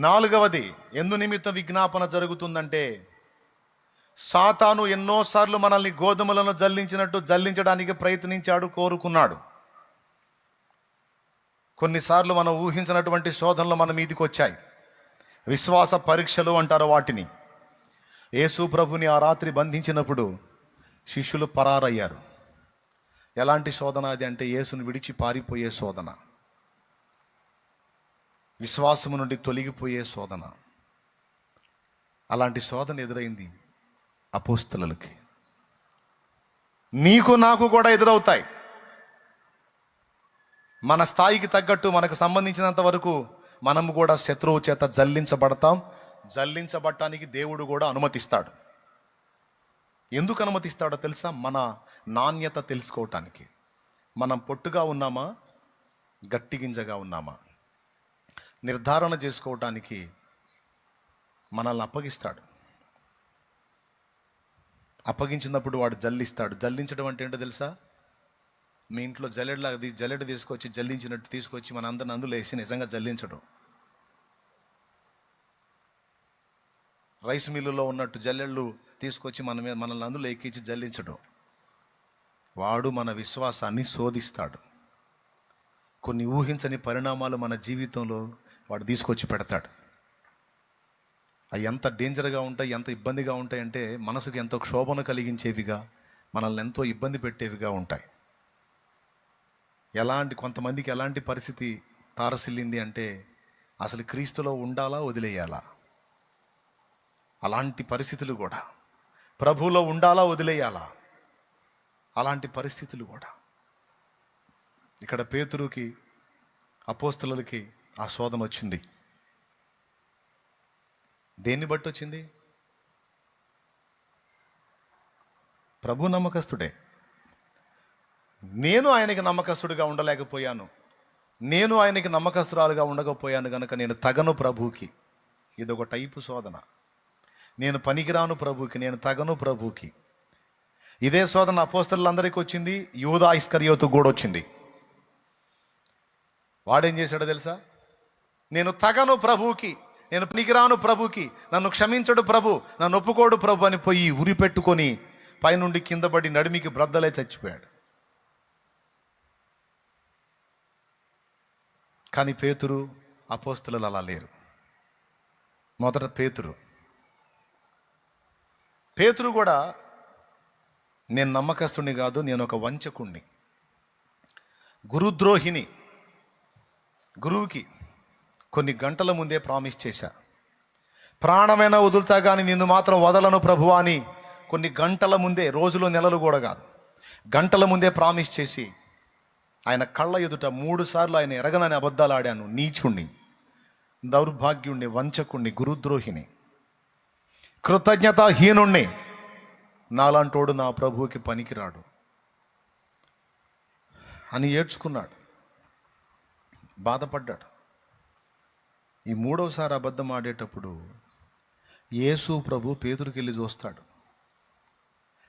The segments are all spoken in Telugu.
నాలుగవది ఎందు నిమిత్తం విజ్ఞాపన జరుగుతుందంటే సాతాను ఎన్నోసార్లు మనల్ని గోధుమలను జల్లించినట్టు జల్లించడానికి ప్రయత్నించాడు కోరుకున్నాడు. కొన్నిసార్లు మనం ఊహించినటువంటి శోధనలు మన మీదికి వచ్చాయి విశ్వాస పరీక్షలు అంటారు వాటిని. యేసు ప్రభుని ఆ రాత్రి బంధించినప్పుడు శిష్యులు పరారయ్యారు. ఎలాంటి శోధన అది అంటే యేసును విడిచి పారిపోయే శోధన. విశ్వాసము నుండి తొలగిపోయే శోధన. అలాంటి శోధన ఎదురైంది అపోస్తలకి నీకు నాకు కూడా ఎదురవుతాయి. మన స్థాయికి తగ్గట్టు మనకు సంబంధించినంత వరకు మనము కూడా శత్రువు చేత జల్లించబడతాం. జల్లించబడటానికి దేవుడు కూడా అనుమతిస్తాడు. ఎందుకు అనుమతిస్తాడో తెలుసా? మన నాణ్యత తెలుసుకోవటానికి. మనం పొట్టుగా ఉన్నామా? గట్టి గింజగా ఉన్నామా? నిర్ధారణ చేసుకోవటానికి మనల్ని అప్పగిస్తాడు. అప్పగించినప్పుడు వాడు జల్లిస్తాడు. జల్లించడం అంటే ఏంటో తెలుసా? మీ ఇంట్లో జల్లెడలాగా జల్లెడ తీసుకొచ్చి జల్లించినట్టు తీసుకొచ్చి మన అందరిని అందులో వేసి నిజంగా జల్లించడం. రైస్ మిల్లులో ఉన్నట్టు జల్లెళ్ళు తీసుకొచ్చి మన మీద మనల్ని అందులో ఎక్కించి జల్లించడం. వాడు మన విశ్వాసాన్ని శోధిస్తాడు. కొన్ని ఊహించని పరిణామాలు మన జీవితంలో వాడు తీసుకొచ్చి పెడతాడు. అవి ఎంత డేంజర్గా ఉంటాయి ఎంత ఇబ్బందిగా ఉంటాయంటే మనసుకు ఎంతో క్షోభను కలిగించేవిగా మనల్ని ఎంతో ఇబ్బంది పెట్టేవిగా ఉంటాయి. ఎలాంటి కొంతమందికి ఎలాంటి పరిస్థితి తారసిల్లింది అంటే అసలు క్రీస్తులో ఉండాలా వదిలేయాలా? అలాంటి పరిస్థితులు కూడా. ప్రభువులో ఉండాలా వదిలేయాలా? అలాంటి పరిస్థితులు కూడా. ఇక్కడ పేతురుకి అపోస్తులకి ఆ శోధన వచ్చింది. దేన్ని బట్టి వచ్చింది? ప్రభు నమ్మకస్తుడే. నేను ఆయనకి నమ్మకస్తుడిగా ఉండలేకపోయాను. నేను ఆయనకి నమ్మకస్తురాలుగా ఉండకపోయాను కనుక నేను తగను ప్రభువుకి. ఇదొక టైపు శోధన. నేను పనికిరాను ప్రభుకి నేను తగను ప్రభుకి ఇదే శోధన అపోస్తలందరికీ వచ్చింది యూదా ఇస్కరియోతు కూడా వచ్చింది. వాడేం చేశాడో తెలుసా? నేను తగను ప్రభుకి నేను పనికిరాను ప్రభుకి నన్ను క్షమించడు ప్రభు నన్ను ఒప్పుకోడు ప్రభు అని పోయి ఉరి పెట్టుకొని పైనుండి కింద పడి నడిమికి బ్రద్దలే చచ్చిపోయాడు. కానీ పేతురు అపోస్తులు అలా లేరు. మొదట పేతురు. పేతురు కూడా నేను నమ్మకస్తుని కాదు నేను ఒక వంచకుణ్ణి. గురుద్రోహిని. గురువుకి కొన్ని గంటల ముందే ప్రామిస్ చేశా. ప్రాణమైనా వదులుతా కానీ నిన్ను మాత్రం వదలను ప్రభువా అని కొన్ని గంటల ముందే రోజులు నెలలు కూడా కాదు. గంటల ముందే ప్రామిస్ చేసి ఆయన కళ్ళ ఎదుట మూడు సార్లు ఆయన ఎరగనని అబద్ధాలు ఆడాను. నీచుణ్ణి దౌర్భాగ్యుణ్ణి వంచకుణ్ణి గురుద్రోహిని కృతజ్ఞతాహీనుణ్ణి. నాలాంటోడు నా ప్రభువుకి పనికిరాడు అని ఏడ్చుకున్నాడు. బాధపడ్డాడు. ఈ మూడవసారి అబద్ధం ఆడేటప్పుడు యేసు ప్రభు పేతురికి వెళ్ళి చూస్తాడు.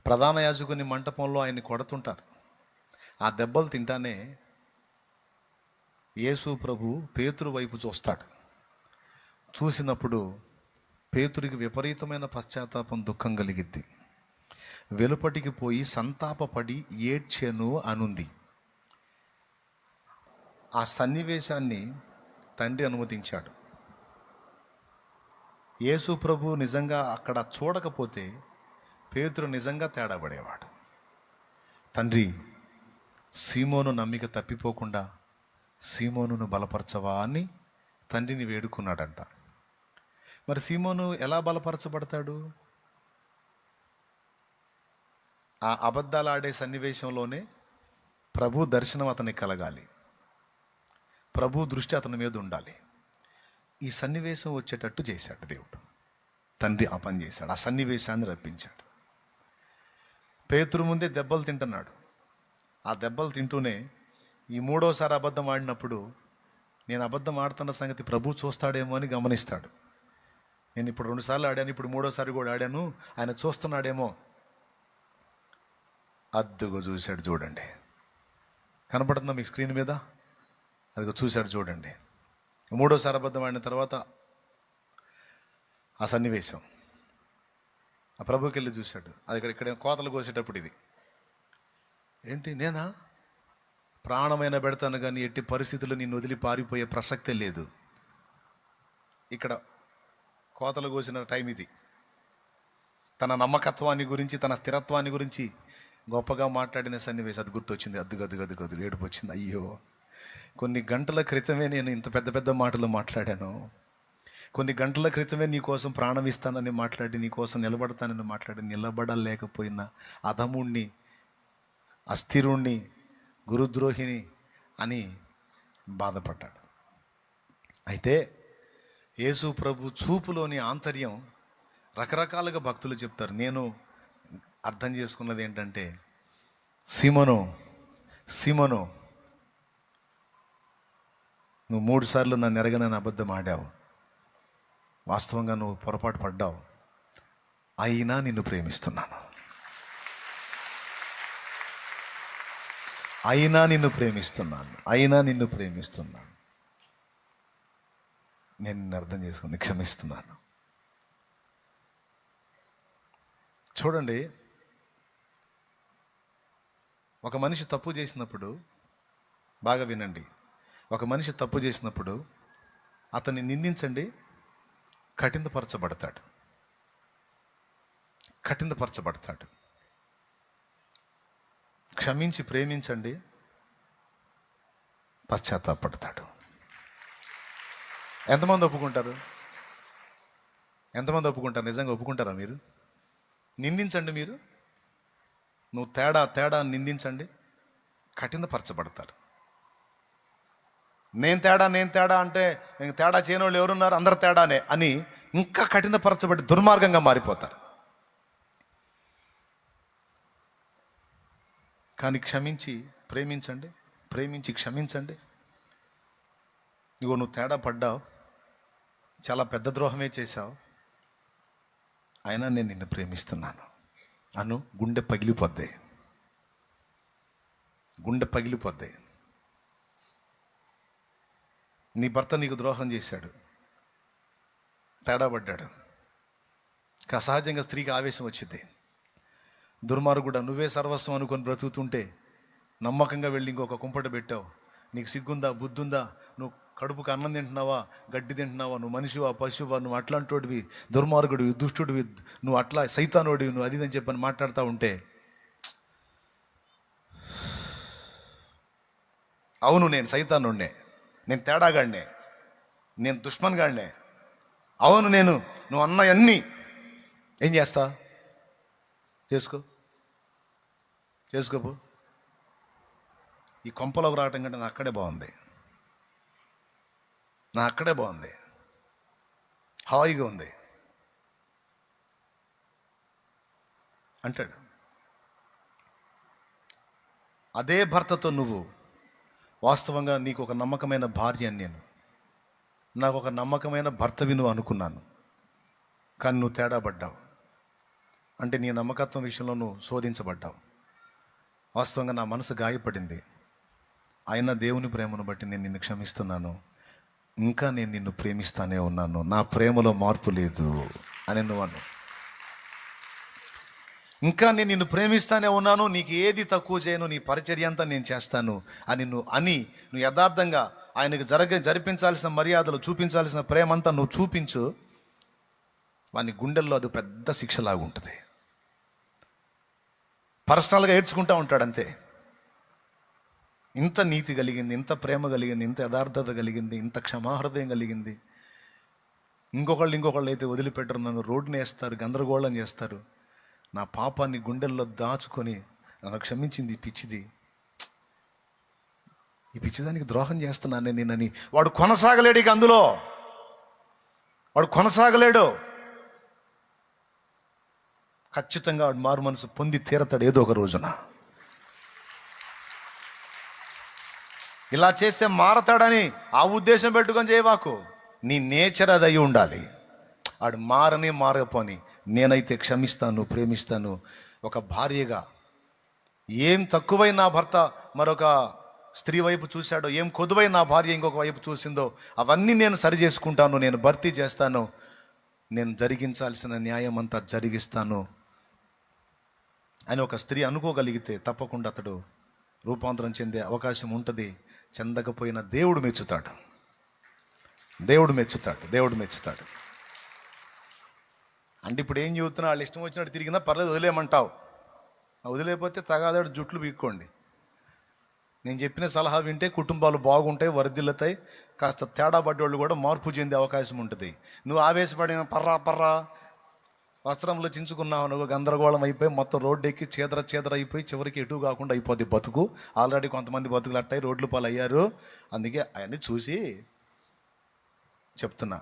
ప్రధాన యాజకుని మంటపంలో ఆయన్ని కొడుతుంటారు. ఆ దెబ్బలు తింటానే యేసు ప్రభు పేతురు వైపు చూస్తాడు. చూసినప్పుడు పేతురికి విపరీతమైన పశ్చాత్తాపం దుఃఖం కలిగిద్ది. వెలుపటికి పోయి సంతాపపడి ఏడ్చెను అనుంది. ఆ సన్నివేశాన్ని తండ్రి అనుమతించాడు. యేసు ప్రభు నిజంగా అక్కడ చూడకపోతే పేతురు నిజంగా తేడా పడేవాడు. తండ్రి సీమోను నమ్మిక తప్పిపోకుండా సీమోనును బలపరచవా అని తండ్రిని వేడుకున్నాడంట. మరి సీమోను ఎలా బలపరచబడతాడు? ఆ అబద్ధాలు ఆడే సన్నివేశంలోనే ప్రభు దర్శనం అతనికి కలగాలి. ప్రభు దృష్టి అతని మీద ఉండాలి. ఈ సన్నివేశం వచ్చేటట్టు చేశాడు దేవుడు. తండ్రి ఆ పని చేశాడు. ఆ సన్నివేశాన్ని రప్పించాడు. పేతురు ముందే దెబ్బలు తింటున్నాడు. ఆ దెబ్బలు తింటూనే ఈ మూడోసారి అబద్ధం ఆడినప్పుడు నేను అబద్ధం ఆడుతున్న సంగతి ప్రభు చూస్తాడేమో అని గమనిస్తాడు. నేను ఇప్పుడు రెండుసార్లు ఆడాను ఇప్పుడు మూడోసారి కూడా ఆడాను ఆయన చూస్తున్నాడేమో. అద్దుగా చూశాడు చూడండి. కనపడుతుందా మీకు స్క్రీన్ మీద? అది చూశాడు చూడండి. మూడోసారి అబద్ధం ఆడిన తర్వాత ఆ సన్నివేశం. ఆ ప్రభుకి వెళ్ళి చూశాడు. అది ఇక్కడ ఇక్కడ కోతలు కోసేటప్పుడు ఇది. ఏంటి నేనా? ప్రాణమైన పెడతాను కానీ ఎట్టి పరిస్థితులు నిన్ను వదిలి పారిపోయే ప్రసక్తే లేదు. ఇక్కడ కోతలు కోసిన టైం ఇది. తన నమ్మకత్వాన్ని గురించి తన స్థిరత్వాన్ని గురించి గొప్పగా మాట్లాడిన సన్నివేశం. అది గుర్తొచ్చింది. అద్దు గద్దు గద్దు ఏడుపు వచ్చింది అయ్యో కొన్ని గంటల క్రితమే నేను ఇంత పెద్ద పెద్ద మాటలు మాట్లాడాను. కొన్ని గంటల క్రితమే నీ కోసం ప్రాణం ఇస్తానని మాట్లాడి నీ కోసం నిలబడతానని మాట్లాడి నిలబడలేకపోయిన అధముణ్ణి అస్థిరుణ్ణి గురుద్రోహిని అని బాధపడ్డాడు. అయితే యేసు ప్రభు చూపులోని ఆంతర్యం రకరకాలుగా భక్తులు చెప్తారు. నేను అర్థం చేసుకున్నది ఏంటంటే సిమను సిమను నువ్వు మూడు సార్లు నన్ను ఎరగనని అబద్ధం ఆడావు. వాస్తవంగా నువ్వు పొరపాటు పడ్డావు. అయినా నిన్ను ప్రేమిస్తున్నాను. అయినా నిన్ను ప్రేమిస్తున్నాను. అయినా నిన్ను ప్రేమిస్తున్నాను. నేను నిన్ను అర్థం చేసుకుని క్షమిస్తున్నాను. చూడండి ఒక మనిషి తప్పు చేసినప్పుడు బాగా వినండి. ఒక మనిషి తప్పు చేసినప్పుడు అతన్ని నిందించండి కఠినపరచబడతాడు. కఠినపరచబడతాడు. క్షమించి ప్రేమించండి పశ్చాత్తాపడతాడు. ఎంతమంది ఒప్పుకుంటారు? ఎంతమంది ఒప్పుకుంటారు? నిజంగా ఒప్పుకుంటారా మీరు? నిందించండి మీరు. నువ్వు తేడా తేడా అని నిందించండి కఠినపరచబడతారు. నేను తేడా నేను తేడా అంటే ఇంక తేడా చేయని వాళ్ళు ఎవరున్నారు? అందరు తేడానే అని ఇంకా కఠినపరచబడి దుర్మార్గంగా మారిపోతారు. కానీ క్షమించి ప్రేమించండి ప్రేమించి క్షమించండి. ఇగో నువ్వు తేడా పడ్డావు చాలా పెద్ద ద్రోహమే చేశావు. అయినా నేను నిన్ను ప్రేమిస్తున్నాను. అను గుండె పగిలిపోద్ది. గుండె పగిలిపోద్ది. నీ భర్త నీకు ద్రోహం చేశాడు. తేడా పడ్డాడు. ఇంకా సహజంగా స్త్రీకి ఆవేశం వచ్చింది. దుర్మార్గుడ నువ్వే సర్వస్వం అనుకొని బ్రతుకుతుంటే నమ్మకంగా వెళ్ళి ఇంకొక కుంపట పెట్టావు. నీకు సిగ్గుందా బుద్ధుందా? నువ్వు కడుపుకు అన్నం తింటున్నావా గడ్డి తింటున్నావా? నువ్వు మనిషివా పశువా? నువ్వు అట్లాంటోడివి దుర్మార్గుడివి దుష్టుడివి నువ్వు అట్లా సైతానోడివి నువ్వు అదిదని చెప్పని మాట్లాడుతూ ఉంటే అవును నేను సైతానుండే నేను తేడాగాడినే నేను దుష్మన్ గాడినే అవును నేను నువ్వు అన్నయన్నీ. ఏం చేస్తా? చేసుకో. చేసుకోపో. ఈ కొంపలోకి రావటం కంటే నా అక్కడే బాగుంది. నా అక్కడే బాగుంది. హాయిగా ఉంది. అంటాడు. అదే భర్తతో నువ్వు వాస్తవంగా నీకు ఒక నమ్మకమైన భార్య అని నేను. నాకు ఒక నమ్మకమైన భర్తవి నువ్వు అనుకున్నాను. కానీ నువ్వు తేడా పడ్డావు. అంటే నీ నమ్మకత్వం విషయంలో నువ్వు శోధించబడ్డావు. వాస్తవంగా నా మనసు గాయపడింది. అయినా దేవుని ప్రేమను బట్టి నేను నిన్ను క్షమిస్తున్నాను. ఇంకా నేను నిన్ను ప్రేమిస్తానే ఉన్నాను. నా ప్రేమలో మార్పు లేదు అని నువ్వు అను ఇంకా నేను నిన్ను ప్రేమిస్తానే ఉన్నాను నీకు ఏది తక్కువ చేయను నీ పరిచర్య అంతా నేను చేస్తాను అని నువ్వు అని నువ్వు యథార్థంగా ఆయనకు జరగ జరిపించాల్సిన మర్యాదలు చూపించాల్సిన ప్రేమంతా నువ్వు చూపించు. వాని గుండెల్లో అది పెద్ద శిక్షలాగా ఉంటుంది. పర్సనల్గా ఏడ్చుకుంటా ఉంటాడు అంతే. ఇంత నీతి కలిగింది ఇంత ప్రేమ కలిగింది ఇంత యథార్థత కలిగింది ఇంత క్షమాహృదయం కలిగింది. ఇంకొకళ్ళు ఇంకొకళ్ళు అయితే వదిలిపెట్టరు నన్ను రోడ్డుని వేస్తారు గందరగోళం చేస్తారు. నా పాపాన్ని గుండెల్లో దాచుకొని నన్ను క్షమించింది ఈ పిచ్చిది. ఈ పిచ్చిదానికి ద్రోహం చేస్తున్నాను నేనని వాడు కొనసాగలేడు ఇక అందులో. వాడు కొనసాగలేడు. ఖచ్చితంగా వాడు మారు మనసు పొంది తీరతాడు ఏదో ఒక రోజున. ఇలా చేస్తే మారతాడని ఆ ఉద్దేశం పెట్టుకొని చేయవాకు నీ నేచర్ అది అయి ఉండాలి. వాడు మారని మారకపోని నేనైతే క్షమిస్తాను ప్రేమిస్తాను. ఒక భార్యగా ఏం తక్కువై నా భర్త మరొక స్త్రీ వైపు చూశాడో ఏం కొదువై నా భార్య ఇంకొక వైపు చూసిందో అవన్నీ నేను సరి చేసుకుంటాను నేను భర్తీ చేస్తాను. నేను జరిగించాల్సిన న్యాయం అంతా జరిగిస్తాను అని ఒక స్త్రీ అనుకోగలిగితే తప్పకుండా అతడు రూపాంతరం చెందే అవకాశం ఉంటుంది. చెందకపోయిన దేవుడు మెచ్చుతాడు. దేవుడు మెచ్చుతాడు దేవుడు మెచ్చుతాడు. అంటే ఇప్పుడు ఏం చెబుతున్నా వాళ్ళు ఇష్టం వచ్చినట్టు తిరిగినా పర్లేదు వదిలేయమంటావు. వదిలేకపోతే తగాదాడు జుట్లు పీక్కోండి. నేను చెప్పిన సలహా వింటే కుటుంబాలు బాగుంటాయి వరదిల్లుతాయి కాస్త తేడా పడ్డోళ్ళు కూడా మార్పు చెందే అవకాశం ఉంటుంది. నువ్వు ఆవేశపడిన పర్రా పర్రా వస్త్రంలో చించుకున్నావు నువ్వు గందరగోళం అయిపోయి మొత్తం రోడ్డు ఎక్కి చేదర చేదర అయిపోయి చివరికి ఎటు కాకుండా అయిపోద్ది బతుకు. ఆల్రెడీ కొంతమంది బతుకులు అట్టాయి రోడ్లు పాలు అయ్యారు అందుకే అవన్నీ చూసి చెప్తున్నా.